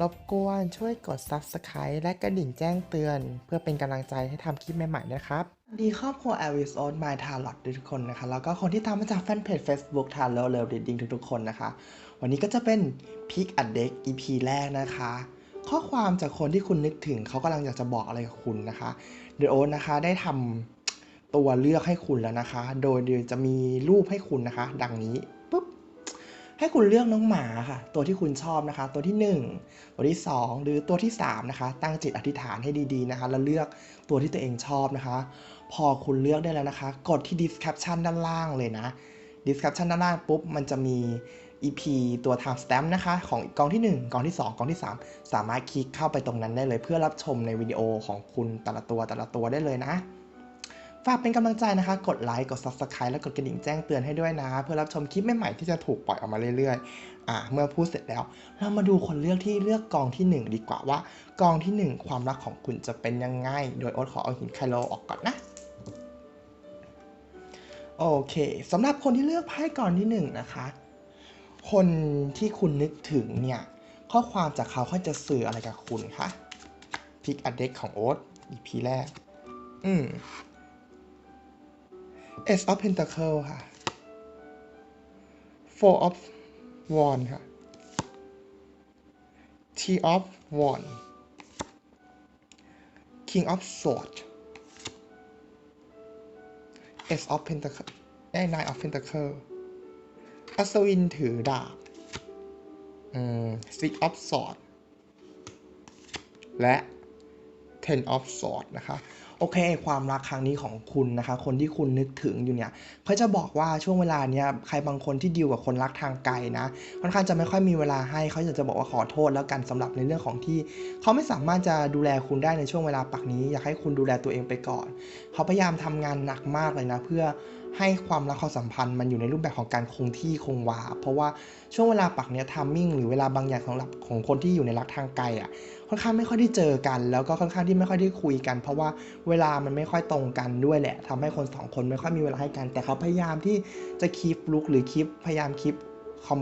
รบกวนช่วยกด Subscribe และกระดิ่งแจ้งเตือน เพื่อเป็นกำลังใจให้ทำคลิปใหม่ๆนะครับ ดีครอบครัว a v i s o n My Tarot ทุกคนนะคะ แล้วก็คนที่ตามมาจากแฟนเพจ Facebook Tarot Love Reading ทุกๆ คนนะคะ วันนี้ก็จะเป็น Pick a Deck EP แรกนะคะ ข้อความจากคนที่คุณนึกถึงเขากำลังอยากจะบอกอะไรกับคุณนะคะเดโอนะคะได้ทำตัวเลือกให้คุณแล้วนะคะ โดยเดี๋ยวจะมีรูปให้คุณนะคะ ดังนี้ ให้คุณเลือกน้องหมาค่ะ ตัวที่คุณชอบนะคะ ตัวที่ 1 ตัวที่ 2 หรือตัวที่ 3 นะคะ ตั้งจิตอธิษฐานให้ดีๆนะคะ แล้วเลือกตัวที่ตัวเองชอบนะคะ พอคุณเลือกได้แล้วนะคะ กดที่ description ด้านล่างเลยนะ description ด้านล่างปุ๊บ มันจะมี EP ตัว time stamp นะคะ ของกองที่ 1 กองที่ 2 กองที่ 3 สามารถคลิกเข้าไปตรงนั้นได้เลย เพื่อรับชมในวิดีโอของคุณแต่ละตัวแต่ละตัวได้เลยนะ ฝากเป็นกำลังใจนะคะ กดไลค์ กด Subscribe และกดกระดิ่งแจ้งเตือนให้ด้วยนะ เพื่อรับชมคลิปใหม่ๆที่จะถูกปล่อยออกมาเรื่อยๆ อะเมื่อพูดเสร็จแล้ว เรามาดูคนเลือกที่เลือกกองที่ 1 ดีกว่าว่ากองที่ 1 ความรักของคุณจะเป็นยังไง โดยโอ๊ตขอเอาหินไคโลออกก่อนนะโอเคสำหรับคนที่เลือกไพ่กองที่ 1 นะคะ คนที่คุณนึกถึงเนี่ยข้อความจากเขาเขาจะสื่ออะไรกับคุณคะพิกอเด็กของโอ๊ต EP แรก อืม Ace of Pentacle ค่ะ Four of Wands ค่ะ T of Wands King of Swords Ace of Pentacle ได้ Nine of Pentacle อัศวินถือดาบอืม Six of Sword และ Ten of Sword นะคะ โอเค ความรักครั้งนี้ของคุณนะคะ คนที่คุณนึกถึงอยู่เนี่ยเขาจะบอกว่าช่วงเวลาเนี้ยใครบางคนที่ดีลกับคนรักทางไกลนะค่อนข้างจะไม่ค่อยมีเวลาให้เขาอยากจะบอกว่าขอโทษแล้วกันสำหรับในเรื่องของที่ เขาไม่สามารถจะดูแลคุณได้ในช่วงเวลาปักนี้ อยากให้คุณดูแลตัวเองไปก่อน เขาพยายามทำงานหนักมากเลยนะ เพื่อให้ความรักความสัมพันธ์มันอยู่ในรูปแบบของการคงที่คงวา เพราะว่าช่วงเวลาปักเนี้ยทามมิ่งหรือเวลาบางอย่างของหลับของคนที่อยู่ในรักทางไกลอะ ค่อนข้างไม่ค่อยได้เจอกัน แล้วก็ค่อนข้างที่ไม่ค่อยได้คุยกัน เพราะว่าเวลามันไม่ค่อยตรงกันด้วยแหละทำให้คนสองคนไม่ค่อยมีเวลาให้กัน แต่เขาพยายามที่จะคีปลุกหรือคีปพยายามคีปคอม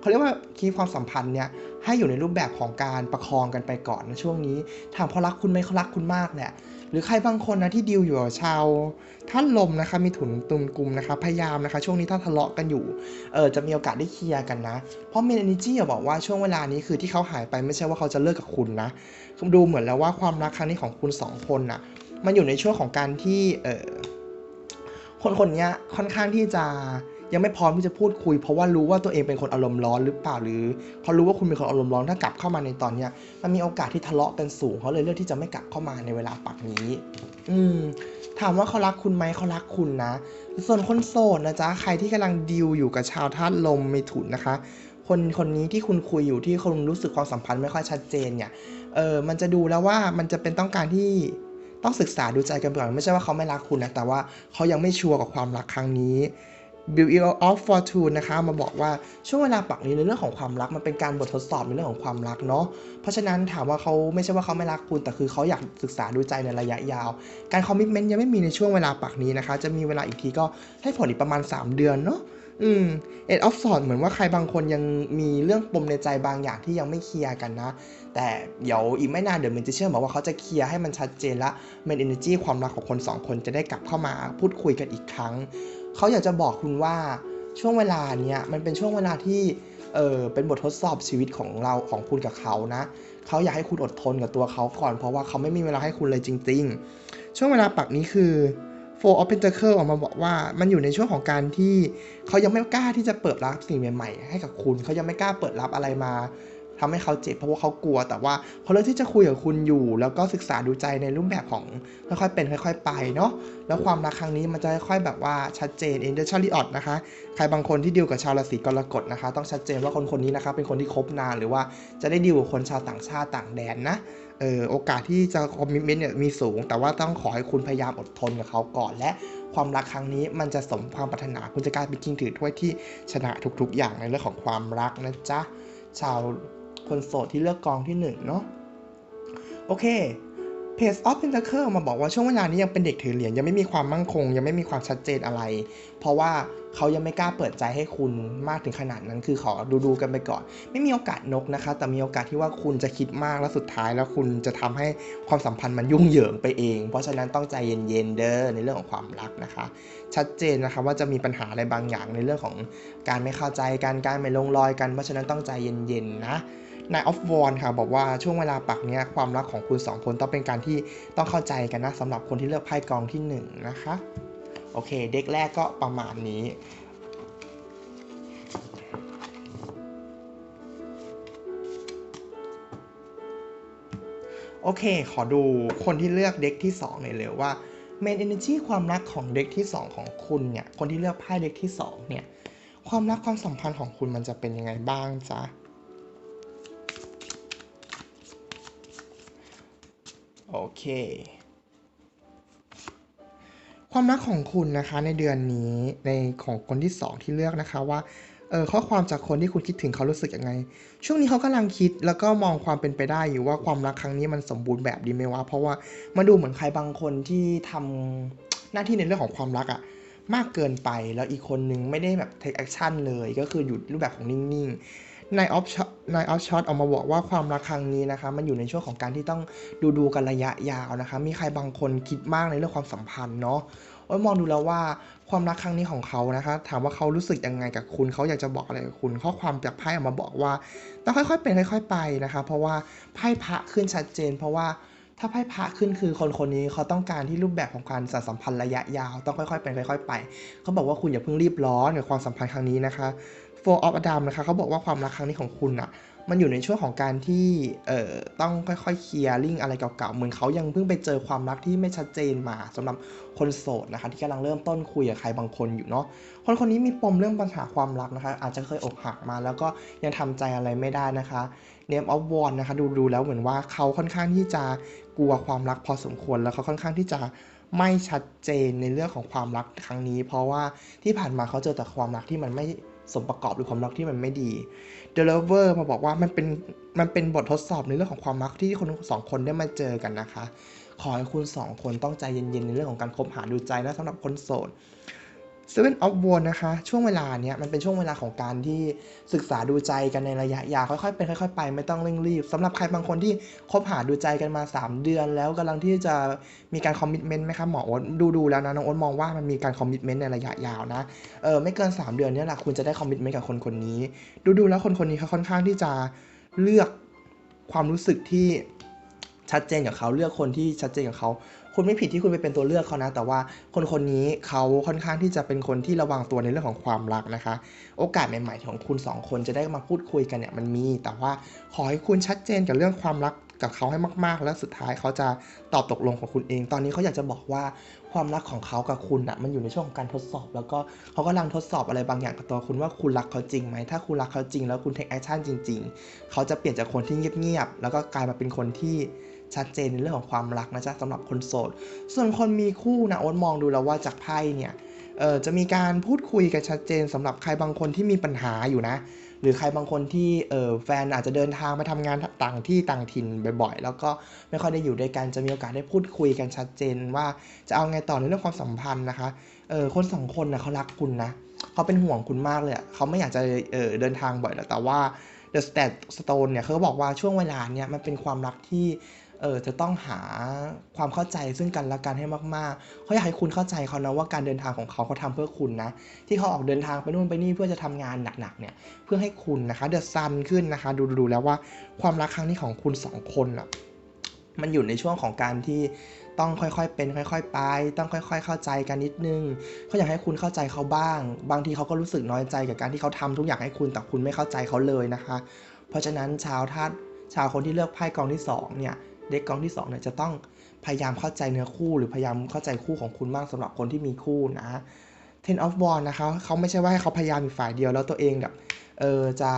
เขาเรียกว่าคีความสัมพันธ์เนี่ยให้อยู่ในรูปแบบของการประคองกันไปก่อนในช่วงนี้ ถามเขารักคุณไหมเขารักคุณมากแหละห รือใครบางคนนะที่ดีลอยู่กับชาวท่านลมนะคะมีถุนตุนกลุ่มนะคะพยายามนะคะ ช่วงนี้ถ้าทะเลาะกันอยู่เออจะมีโอกาสได้เคลียร์กันนะ เพราะเมน e น g y บอกว่าช่วงเวลานี้คือที่เขาหายไปไม่ใช่ว่าเขาจะเลิกกับคุณนะดูเหมือนแล้วว่าความรักครั้งนี้ของคุณสองคนน่ะมันอยู่ในช่วงของการที่เออคนคนนี้ค่อนข้างที่จะ ยังไม่พร้อมที่จะพูดคุย เพราะว่ารู้ว่าตัวเองเป็นคนอารมณ์ร้อนหรือเปล่าหรือเขารู้ว่าคุณเป็นคนอารมณ์ร้อนถ้ากลับเข้ามาในตอนเนี้ยมันมีโอกาสที่ทะเลาะกันสูงเขาเลยเลือกที่จะไม่กลับเข้ามาในเวลาปักนี้ อืมถามว่าเขารักคุณไหมเขารักคุณนะ ส่วนคนโสดนะจ๊ะใครที่กำลังดิวอยู่กับชาวธาตุลมเมถุนนะคะ คนคนนี้ที่คุณคุยอยู่ที่คุณรู้สึกความสัมพันธ์ไม่ค่อยชัดเจนเนี่ยเออมันจะดูแล้วว่ามันจะเป็นต้องการที่ต้องศึกษาดูใจกันก่อนไม่ใช่ว่าเขาไม่รักคุณนะแต่ว่าเขายังไม่ชัวร์กับความรักครั้งนี้ Bill of Fortune นะคะมาบอกว่าช่วงเวลาปักนี้ในเรื่องของความรักมันเป็นการบททดสอบในเรื่องของความรักเนาะเพราะฉะนั้นถามว่าเขาไม่ใช่ว่าเขาไม่รักคุณ แต่คือเขาอยากศึกษาดูใจในระยะยาว การคอมมิชเมนต์ยังไม่มีในช่วงเวลาปักนี้นะคะ จะมีเวลาอีกทีก็ให้ผลอีกประมาณ 3 เดือนเนาะอืมเอ็ดออฟสอดเหมือนว่าใครบางคนยังมีเรื่องปมในใจบางอย่างที่ยังไม่เคลียร์กันนะ แต่เดี๋ยวอีกไม่นานเดี๋ยวมันจะเชื่อบอกว่าเขาจะเคลียร์ให้มันชัดเจนละเมนเอเนจีความรักของคนสองคนจะได้กลับเข้ามาพูดคุยกันอีกครั้ง เขาอยากจะบอกคุณว่าช่วงเวลาเนี้ยมันเป็นช่วงเวลาที่เออเป็นบททดสอบชีวิตของเราของคุณกับเขานะเขาอยากให้คุณอดทนกับตัวเขาก่อน เพราะว่าเขาไม่มีเวลาให้คุณเลยจริง ๆ ช่วงเวลาปักนี้คือ Four of Pentacle ออกมาบอกว่ามันอยู่ในช่วงของการที่เขายังไม่กล้าที่จะเปิดรับสิ่งใหม่ๆให้กับคุณ เขายังไม่กล้าเปิดรับอะไรมา ทำให้เขาเจ็บเพราะว่าเขากลัว แต่ว่าเขาเลือกที่จะคุยกับคุณอยู่ แล้วก็ศึกษาดูใจในรูปแบบของค่อยๆเป็นค่อย ๆ ไปเนาะแล้วความรักครั้งนี้มันจะค่อยๆแบบว่าชัดเจนเองเดชาริออดนะคะใครบางคนที่ดีลกับชาวราศีกรกฎนะคะ ต้องชัดเจนว่าคนคนนี้นะคะเป็นคนที่คบนานหรือว่าจะได้ดีลกับคนชาวต่างชาติต่างแดนนะเออโอกาสที่จะคอมมิชเมนต์เนี่ยมีสูง แต่ว่าต้องขอให้คุณพยายามอดทนกับเขาก่อนและความรักครั้งนี้มันจะสมความปรารถนาคุณจะกลายเป็นคิงถือถ้วยที่ชนะทุกๆ อย่างในเรื่องของความรักนะจ๊ะชาว คนโสดที่เลือกกองที่หนึ่งเนาะโอเค Page of Pentacle มาบอกว่าช่วงเวลานี้ยังเป็นเด็กถือเหรียญยังไม่มีความมั่นคง ยังไม่มีความชัดเจนอะไร เพราะว่าเขายังไม่กล้าเปิดใจให้คุณมากถึงขนาดนั้น คือขอดูดูๆกันไปก่อน ไม่มีโอกาสนกนะคะ แต่มีโอกาสที่ว่าคุณจะคิดมากแล้วสุดท้าย แล้วคุณจะทำให้ความสัมพันธ์มันยุ่งเหยิงไปเอง เพราะฉะนั้นต้องใจเย็นๆเด้อในเรื่องของความรักนะคะ ชัดเจนนะคะว่าจะมีปัญหาอะไรบางอย่างในเรื่องของการไม่เข้าใจกันการไม่ลงรอยกัน เพราะฉะนั้นต้องใจเย็นๆนะ นายออฟวอนค่ะบอกว่าช่วงเวลาปักเนี้ยความรักของคุณสองคนต้องเป็นการที่ต้องเข้าใจกันนะสำหรับคนที่เลือกไพ่กองที่หนึ่งนะคะ โอเค เด็กแรกก็ประมาณนี้โอเค ขอดูคนที่เลือกเด็กที่2หน่อยเลยว่า Main Energy ความรักของเด็กที่ 2 ของคุณเนี่ย คนที่เลือกไพ่เด็กที่ 2 เนี่ย ความรักความสัมพันธ์ของคุณมันจะเป็นยังไงบ้างจ๊ะ เค ความรักของคุณนะคะในเดือนนี้ในของคนที่ 2 ที่เลือกนะคะว่าเออข้อความจากคนที่คุณคิดถึงเขารู้สึกยังไง ช่วงนี้เขากำลังคิดแล้วก็มองความเป็นไปได้อยู่ว่าความรักครั้งนี้มันสมบูรณ์แบบดีไหมวะเพราะว่ามาดูเหมือนใครบางคนที่ทำหน้าที่ในเรื่องของความรักอะมากเกินไปแล้วอีกคนนึงไม่ได้แบบ take action เลยก็คืออยู่รูปแบบของนิ่งๆ นายออฟช็อตนายออฟช็อตออกมาบอกว่าความรักครั้งนี้นะคะ มันอยู่ในช่วงของการที่ต้องดูดูกันระยะยาวนะคะ มีใครบางคนคิดมากในเรื่องความสัมพันธ์เนาะโอ้ยมองดูแล้วว่าความรักครั้งนี้ของเขานะคะ ถามว่าเขารู้สึกยังไงกับคุณเขาอยากจะบอกอะไรกับคุณ ข้อความจากไพ่ออกมาบอกว่าต้องค่อยๆเป็นค่อย ๆ ไปนะคะ เพราะว่าไพ่พระขึ้นชัดเจน เพราะว่าถ้าไพ่พระขึ้นคือคนคนนี้เขาต้องการที่รูปแบบของการสานสัมพันธ์ระยะยาว ต้องค่อยๆเป็นค่อย ๆ ไป เขาบอกว่าคุณอย่าเพิ่งรีบร้อนในความสัมพันธ์ครั้งนี้นะคะ Four of Adam นะคะเขาบอกว่าความรักครั้งนี้ของคุณอะมันอยู่ในช่วงของการที่เอ่อต้องค่อยๆเคลียร์ลิงอะไรเก่าๆ เหมือนเขายังเพิ่งไปเจอความรักที่ไม่ชัดเจนมาสำหรับคนโสดนะคะ ที่กำลังเริ่มต้นคุยกับใครบางคนอยู่เนาะคนคนนี้มีปมเรื่องปัญหาความรักนะคะ อาจจะเคยอกหักมาแล้วก็ยังทำใจอะไรไม่ได้นะคะ Name of w a n นะคะดูดูแล้วเหมือนว่าเขาค่อนข้างที่จะกลัวความรักพอสมควรแล้วเขาค่อนข้างที่จะไม่ชัดเจนในเรื่องของความรักครั้งนี้ เพราะว่าที่ผ่านมาเขาเจอแต่ความรักที่มันไม่ สมประกอบหรือความรักที่มันไม่ดี The Lover มาบอกว่ามันเป็นมันเป็นบททดสอบในเรื่องของความรักที่คนสองคนได้มาเจอกันนะคะ ขอให้คุณสองคนต้องใจเย็นๆในเรื่องของการคบหาดูใจนะสำหรับคนโสด Seven of w a n d นะคะ ช่วงเวลาเนี้ยมันเป็นช่วงเวลาของการที่ศึกษาดูใจกันในระยะยาวค่อยๆเป็นค่อยๆไปไม่ต้องเร่งรีบสำหรับใครบางคนที่คบหาดูใจกันมา 3 เดือน แล้วกำลังที่จะมีการคอมมิชเมนต์ไหมคะหมอโอ๊ตดูดูๆแล้วนะน้องโอ๊ตมองว่ามันมีการคอมมิชเมนต์ในระยะยาวนะเออไม่เกิน 3 เดือนเนี้แหละคุณจะได้คอมมิชเมนต์กับคนคนนี้ดูดูๆแล้วคนคนนี้เขาค่อนข้างที่จะเลือกความรู้สึกที่ชัดเจนกับเขาเลือกคนที่ชัดเจนกับเขา คุณไม่ผิดที่คุณไปเป็นตัวเลือกเขานะ แต่ว่าคนคนนี้เขาค่อนข้างที่จะเป็นคนที่ระวังตัวในเรื่องของความรักนะคะ โอกาสใหม่ๆของคุณสองคนจะได้มาพูดคุยกันเนี่ยมันมี แต่ว่าขอให้คุณชัดเจนกับเรื่องความรักกับเขาให้มาก ๆ แล้วสุดท้ายเขาจะตอบตกลงของคุณเอง ตอนนี้เขาอยากจะบอกว่าความรักของเขากับคุณอะมันอยู่ในช่วงของการทดสอบ แล้วก็เขากำลังทดสอบอะไรบางอย่างกับตัวคุณว่าคุณรักเขาจริงไหมถ้าคุณรักเขาจริง แล้วคุณ take action จริง ๆ เขาจะเปลี่ยนจากคนที่เงียบๆแล้วก็กลายมาเป็นคนที่ ชัดเจนในเรื่องของความรักนะจ๊ะสำหรับคนโสด ส่วนคนมีคู่นะโอ๊ตมองดูแล้วว่าจากไพ่เนี่ยเออจะมีการพูดคุยกันชัดเจนสำหรับใครบางคนที่มีปัญหาอยู่นะ หรือใครบางคนที่เออแฟนอาจจะเดินทางไปทำงานต่างที่ต่างถิ่นบ่อยๆ แล้วก็ไม่ค่อยได้อยู่ด้วยกันจะมีโอกาสได้พูดคุยกันชัดเจนว่าจะเอาไงต่อในเรื่องความสัมพันธ์นะคะเออคนสองคนนะเขารักคุณนะเขาเป็นห่วงคุณมากเลยอะเขาไม่อยากจะเออเดินทางบ่อยแล้วแต่ว่า The Stat Stone เนี่ยเขาบอกว่าช่วงเวลาเนี่ยมันเป็นความรักที่ เออจะต้องหาความเข้าใจซึ่งกันและกันให้มากๆเขาอยากให้คุณเข้าใจเขานะว่าการเดินทางของเขาเขาทำเพื่อคุณนะ ที่เขาออกเดินทางไปนู่นไปนี่เพื่อจะทำงานหนักๆเนี่ยเพื่อให้คุณนะคะเดือะซันขึ้นนะคะ ดูดูแล้วว่าความรักครั้งนี้ของคุณสองคนอะมันอยู่ในช่วงของการที่ต้องค่อยๆเป็นค่อย ๆ ไป ต้องค่อย ๆ เข้าใจกันนิดนึงเขาอยากให้คุณเข้าใจเขาบ้าง บางทีเขาก็รู้สึกน้อยใจกับการที่เขาทำทุกอย่างให้คุณแต่คุณไม่เข้าใจเขาเลยนะคะ เพราะฉะนั้นชาวธาตุชาวคนที่เลือกไพ่กองที่สองเนี่ย เด็กกองที่สองเนี่ยจะต้องพยายามเข้าใจเนื้อคู่ หรือพยายามเข้าใจคู่ของคุณมากสำหรับคนที่มีคู่นะ Ten of w a n d นะคะเขาไม่ใช่ว่าให้เขาพยายามอยู่ฝ่ายเดียวแล้วตัวเองแบบเออจะ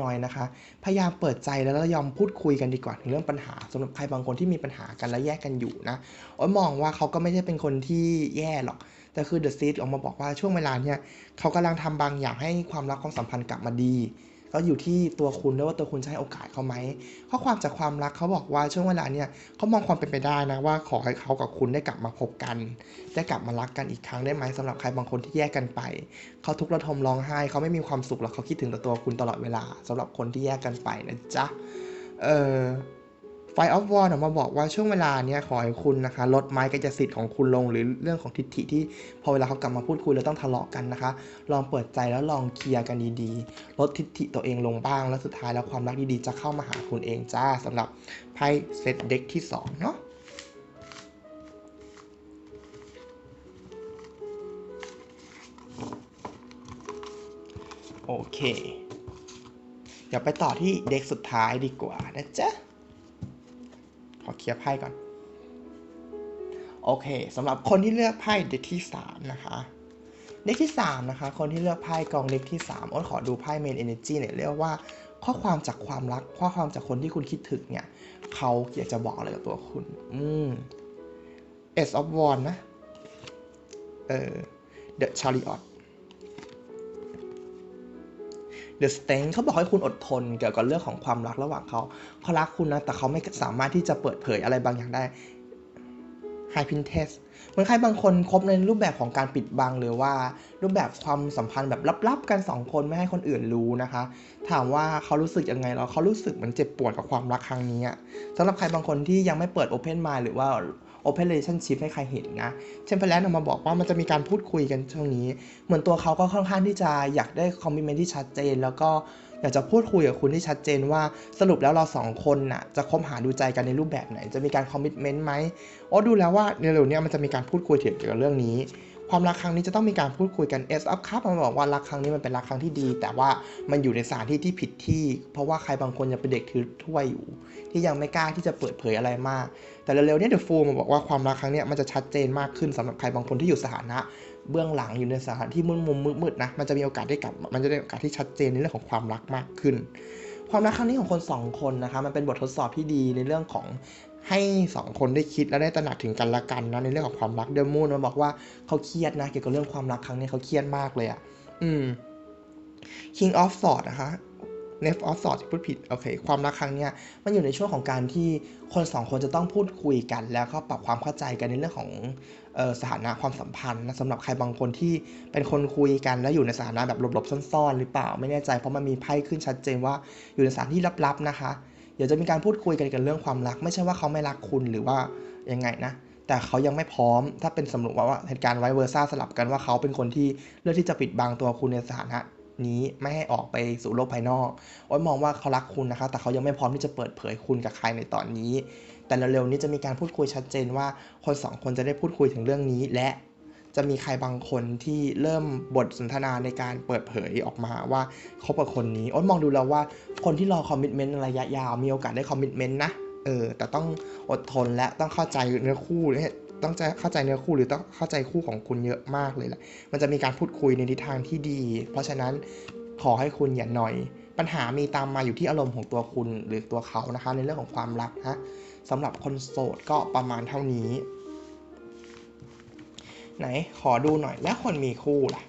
น้อยๆนะคะ พยายามเปิดใจแล้วยอมพูดคุยกันดีกว่าถึงเรื่องปัญหาสำหรับใครบางคนที่มีปัญหากันและแยกกันอยู่นะโอ้ยมองว่าเขาก็ไม่ได้เป็นคนที่แย่หรอก แต่คือ The Seed ออกมาบอกว่าช่วงเวลาเนี่ยเขากำลังทำบางอย่างให้ความรักความสัมพันธ์กลับมาดี ก็อยู่ที่ตัวคุณด้วยว่าตัวคุณจะให้โอกาสเขาไหมข้อความจากความรักเขาบอกว่าช่วงเวลาเนี่ยเขามองความเป็นไปได้นะว่าขอให้เขากับคุณได้กลับมาพบกัน ได้กลับมารักกันอีกครั้งได้ไหมสำหรับใครบางคนที่แยกกันไป เขาทุกข์ระทมร้องไห้เขาไม่มีความสุขหรอกเขาคิดถึงแต่ตัวคุณตลอดเวลาสำหรับคนที่แยกกันไปนะจ๊ะเออ ไฟออฟวอร์มาบอกว่าช่วงเวลาเนี้ยขอให้คุณนะคะลดไม้กระจสิทธิ์ของคุณลงหรือเรื่องของทิฏฐิที่พอเวลาเขากลับมาพูดคุยแล้วต้องทะเลาะกันนะคะ ลองเปิดใจแล้วลองเคลียร์กันดีๆ ลดทิฏฐิตัวเองลงบ้าง แล้วสุดท้ายแล้วความรักดีๆ จะเข้ามาหาคุณเองจ้าสำหรับไพ่เซตเด็กที่2เนาะโอเค เดี๋ยวไปต่อที่เด็กสุดท้ายดีกว่านะจ๊ะ ลียร์ไพ่ก่อน โอเคสำหรับคนที่เลือกไพ่เด็กที่3นะคะเด็กที่ 3 นะคะ คนที่เลือกไพ่กองเด็กที่3อ้นขอดูไพ่เมนเอเนจีเนี่ยเรียกว่าข้อความจากความรัก ข้อความจากคนที่คุณคิดถึงเนี่ยเขาอยากจะบอกอะไรกับตัวคุณ อืม Ace of w a n d นะ เออ The Chariot The s t e n g เขาบอกให้คุณอดทนเกี่ยวกับเรื่องของความรักระหว่างเขาเขารักคุณนะแต่เขาไม่สามารถที่จะเปิดเผยอะไรบางอย่างได้ High Princess เหมือนใครบางคนคบในรูปแบบของการปิดบังหรือว่ารูปแบบความสัมพันธ์แบบลับๆกันสองคนไม่ให้คนอื่นรู้นะคะ ถามว่าเขารู้สึกยังไงแล้วเขารู้สึกเหมือนเจ็บปวดกับความรักครั้งนี้อะสำหรับใครบางคนที่ยังไม่เปิด Open Mind หรือว่า Open Relationship ให้ใครเห็นนะเช่นไปแลนออกมาบอกว่ามันจะมีการพูดคุยกันช่วงนี้ เหมือนตัวเขาก็ค่อนข้างที่จะอยากได้คอมมิชเมนที่ชัดเจน แล้วก็อยากจะพูดคุยกับคุณที่ชัดเจนว่าสรุปแล้วเราสองคนน่ะจะคบหาดูใจกันในรูปแบบไหน จะมีการคอมมิชเมนต์ไหมโอ้ดูแล้วว่าในเร็วๆนี้มันจะมีการพูดคุยเกี่ยวกับเรื่องนี้ ความรักครั้งนี้จะต้องมีการพูดคุยกัน S up ครับมันบอกว่ารักครั้งนี้มันเป็นรักครั้งที่ดี แต่ว่ามันอยู่ในสถานที่ที่ผิดที่ เพราะว่าใครบางคนยังเป็นเด็กถือถ้วยอยู่ ที่ยังไม่กล้าที่จะเปิดเผยอะไรมาก แต่เร็วๆนี้เดอะฟูมาบอกว่าความรักครั้งนี้มันจะชัดเจนมากขึ้นสำหรับใครบางคนที่อยู่สถานะเบื้องหลังอยู่ในสถานที่มืดมุมมืดๆนะมันจะมีโอกาสได้กลับ มันจะได้โอกาสที่ชัดเจนในเรื่องของความรักมากขึ้นความรักครั้งนี้ของคนสองคนนะคะมันเป็นบททดสอบที่ดีในเรื่องของ ให้สองคนได้คิดและได้ตระหนักถึงกันและกันนะในเรื่องของความรักเดมูนมันบอกว่าเขาเครียดนะเกี่ยวกับเรื่องความรักครั้งนี้เขาเครียดมากเลยอะ่ะอืม King of Swords นะคะ n e f of Swords ที่พูดผิดโอเคความรักครั้งเนี้ยมันอยู่ในช่วงของการที่คนสองคนจะต้องพูดคุยกัน แล้วก็ปรับความเข้าใจกันในเรื่องของออสถานะความสัมพันธ์นะสำหรับใครบางคนที่เป็นคนคุยกัน แล้วอยู่ในสถานะแบบหลบๆซ่อนๆ หรือเปล่าไม่แน่ใจเพราะมันมีไพ่ขึ้นชัดเจนว่าอยู่ในสถานที่ลับๆนะคะ เดี๋ยวจะมีการพูดคุยกันกันเรื่องความรัก ไม่ใช่ว่าเขาไม่รักคุณหรือว่ายังไงนะแต่เขายังไม่พร้อม ถ้าเป็นสมมติว่าเหตุการณ์ไวเวอร์ซ่าสลับกันว่าเขาเป็นคนที่เลือกที่จะปิดบังตัวคุณในสถานะนี้ไม่ให้ออกไปสู่โลกภายนอกโอ้ยมองว่าเขารักคุณนะคะ แต่เขายังไม่พร้อมที่จะเปิดเผยคุณกับใครในตอนนี้ แต่เร็วๆนี้จะมีการพูดคุยชัดเจนว่าคนสองคนจะได้พูดคุยถึงเรื่องนี้ และ จะมีใครบางคนที่เริ่มบทสนทนาในการเปิดเผยออกมาว่าเขาเป็นคนนี้อ้ยมองดูแล้วว่าคนที่รอคอมมิชเมนต์ระยะยาวมีโอกาสได้คอมมิชเมนต์นะเออแต่ต้องอดทนและต้องเข้าใจเนื้อคู่เนี่ยต้องเข้าใจเนื้อคู่หรือต้องเข้าใจคู่ของคุณเยอะมากเลยแหละมันจะมีการพูดคุยในทิศทางที่ดี เพราะฉะนั้นขอให้คุณอย่าหน่อย ปัญหามีตามมาอยู่ที่อารมณ์ของตัวคุณหรือตัวเขานะคะ ในเรื่องของความรักนะสำหรับคนโสดก็ประมาณเท่านี้ ไหนขอดูหน่อยแล้วคนมีคู่ล่ะ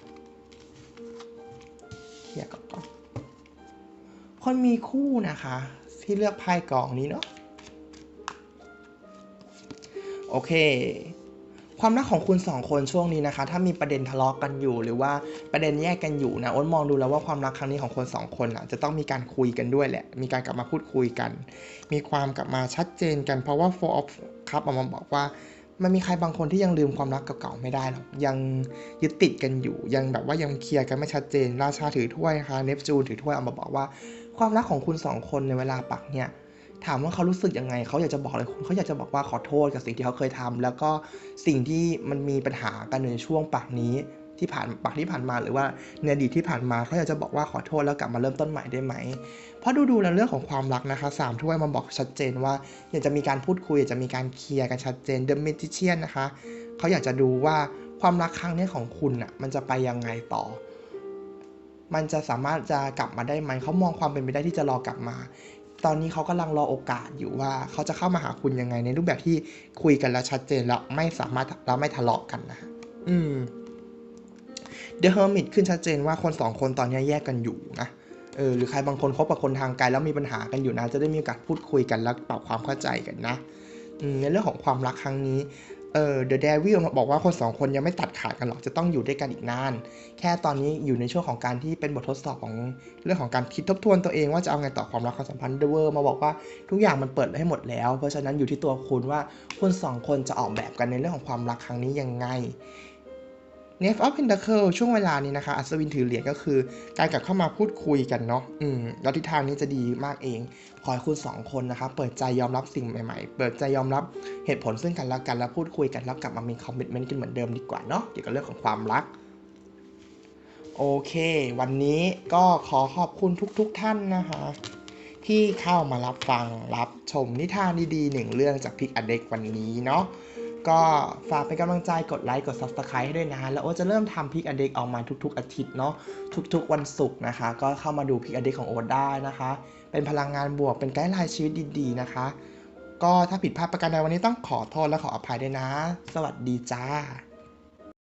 เคียร์ก่อนคนมีคู่นะคะ ที่เลือกไพ่กองนี้เนาะโอเค ความรักของคุณสองคนช่วงนี้นะคะ ถ้ามีประเด็นทะเลาะกกันอยู่ หรือว่าประเด็นแยกกันอยู่นะอ้นมองดูแล้วว่าความรักครั้งนี้ของคนสองคนอะจะต้องมีการคุยกันด้วยแหละ มีการกลับมาพูดคุยกัน มีความกลับมาชัดเจนกันเพราะว่า four of cup ออกมาบอกว่า มันมีใครบางคนที่ยังลืมความรักเก่าๆไม่ได้หรอกยังยึดติดกันอยู่ ยังแบบว่ายังเคลียร์กันไม่ชัดเจน ราชาถือถ้วยนะคะเนปจูนถือถ้วยเอามาบอกว่า ความรักของคุณสองคนในเวลาปักเนี่ยถามว่าเขารู้สึกยังไง เขาอยากจะบอกอะไรคุณเขาอยากจะบอกว่าขอโทษกับสิ่งที่เขาเคยทำแล้วก็สิ่งที่มันมีปัญหากันในช่วงปักนี้ ที่ผ่านปักที่ผ่านมาหรือว่าในอดีตที่ผ่านมาเขาอยากจะบอกว่าขอโทษแล้วกลับมาเริ่มต้นใหม่ได้ไหม เพราะดูดูแล้วเรื่องของความรักนะคะสามถ้วยมันบอกชัดเจนว่า อยากจะมีการพูดคุยอยากจะมีการเคลียร์กันชัดเจน The Magician นนะคะเขาอยากจะดูว่าความรักครั้งนี้ของคุณอะมันจะไปยังไงต่อ มันจะสามารถจะกลับมาได้ไหมเขามองความเป็นไปได้ที่จะรอกลับมา ตอนนี้เขากำลังรอโอกาสอยู่ว่าเขาจะเข้ามาหาคุณยังไง ในรูปแบบที่คุยกันแล้วชัดเจนแล้วไม่สามารถแล้วไม่ทะเลาะกันนะ อืม The Hermit ขึ้นชัดเจนว่าคนสองคนตอนนี้แยกกันอยู่นะเออหรือใครบางคนคบกับคนทางไกลแล้วมีปัญหากันอยู่นะ จะได้มีโอกาสพูดคุยกันแล้วปรับความเข้าใจกันนะในเรื่องของความรักครั้งนี้เออ The Devil บอกว่าคนสองคนยังไม่ตัดขาดกันหรอกจะต้องอยู่ด้วยกันอีกนาน แค่ตอนนี้อยู่ในช่วงของการที่เป็นบททดสอบของเรื่องของการคิดทบทวนตัวเองว่าจะเอาไงต่อความรักความสัมพันธ์เดเวอร์มาบอกว่าทุกอย่างมันเปิดให้หมดแล้ว เพราะฉะนั้นอยู่ที่ตัวคุณว่าคุณสองคนจะออกแบบกันในเรื่องของความรักครั้งนี้ยังไง n e f of Pentacle ช่วงเวลานี้นะคะอัศวินถือเหรียญก็คือ การกลับเข้ามาพูดคุยกันเนาะอืมแล้วทิศทางนี้จะดีมากเอง ขอให้คุณสองคนนะคะ เปิดใจยอมรับสิ่งใหม่ๆ เปิดใจยอมรับเหตุผลซึ่งกันและกันแล้วพูดคุยกันแล้วกลับมามีคอมมิชเมนต์กันเหมือนเดิมดีกว่าเนาะเกี่ยวกับเรื่องของความรักโอเค วันนี้ก็ขอขอบคุณทุกๆทท่านนะคะ ที่เข้ามารับฟังรับชมนิทานดีๆหนึ่งเรื่องจากพิกอเด็กวันนี้เนาะ ก็ฝากเป็นกำลังใจกดไลค์กด Subscribe ให้ด้วยนะฮะ แล้วโอ๊ตจะเริ่มทำพิกอเด็กออกมาทุก ๆ อาทิตย์เนาะทุก ๆ วันศุกร์นะคะ ก็เข้ามาดูพิกอเด็กของโอ๊ตได้นะคะ เป็นพลังงานบวกเป็นไกด์ไลน์ชีวิตดีๆนะคะ ก็ถ้าผิดพลาดประการใดวันนี้ต้องขอโทษและขออภัยด้วยนะ สวัสดีจ้า